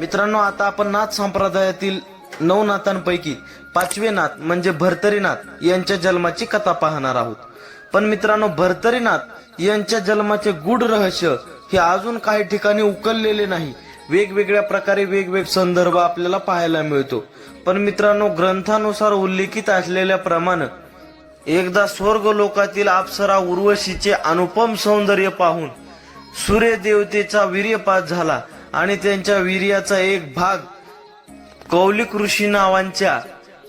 मित्रांनो आता आपण नाथ संप्रदायातील नऊ नाथांपैकी पाचवे नाथ म्हणजे भरतरीनाथ यांच्या जन्माची कथा पाहणार आहोत. पण मित्रांनो भरतरीनाथ यांच्या जन्माचे गूढ रहस्य हे अजून काही ठिकाणी उकललेले नाही. वेगवेगळ्या प्रकारे वेगवेगळे संदर्भ आपल्याला पाहायला मिळतो. पण मित्रांनो ग्रंथानुसार उल्लेखित असलेल्याप्रमाणे एकदा स्वर्ग लोकातील अप्सरा उर्वशीचे अनुपम सौंदर्य पाहून सूर्य देवतेचा वीर्यपात झाला. आणि त्यांच्या वीर्याचा एक भाग कौलिक ऋषी नावांच्या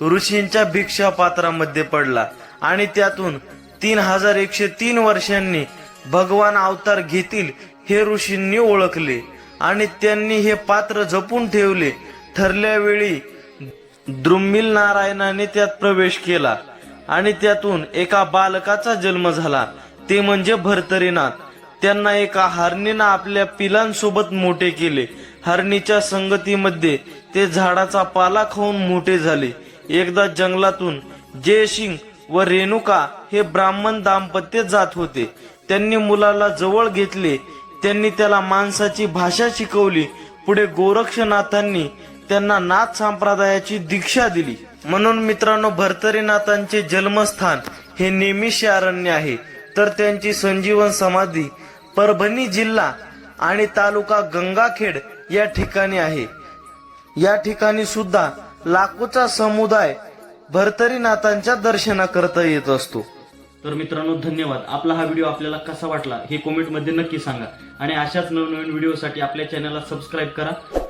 ऋषींच्या भिक्षा पात्रामध्ये पडला. आणि त्यातून तीन हजार एकशे तीन वर्षांनी भगवान अवतार घेतील हे ऋषींनी ओळखले. आणि त्यांनी हे पात्र जपून ठेवले. ठरल्या वेळी द्रुमिल नारायणाने त्यात प्रवेश केला. आणि त्यातून एका बालकाचा जन्म झाला. ते म्हणजे भरतरीनाथ. त्यांना एका हरणीनं आपल्या पिलांसोबत मोठे केले. हरणीच्या संगतीमध्ये ते झाडाचा पाला खाऊन मोठे झाले. एकदा जंगलातून जयसिंग व रेणुका हे ब्राह्मण दाम्पत्य जात होते. त्यांनी मुलाला जवळ घेतले. त्यांनी त्याला माणसाची भाषा शिकवली. पुढे गोरक्षनाथांनी त्यांना नाथ संप्रदायाची दीक्षा दिली. म्हणून मित्रांनो भरतरीनाथांचे जन्मस्थान हे नेहमी अरण्य आहे. तर त्यांची संजीवन समाधी परभणी जिल्हा आणि तालुका गंगाखेड या ठिकाणी आहे. या ठिकाणी सुद्धा लाखोचा समुदाय भरतरीनाथांच्या दर्शनाकरता येत असतो. तर मित्रांनो धन्यवाद. आपला हा व्हिडिओ आपल्याला कसा वाटला हे कॉमेंटमध्ये नक्की सांगा. आणि अशाच नवनवीन व्हिडिओसाठी आपल्या चॅनलला सबस्क्राईब करा.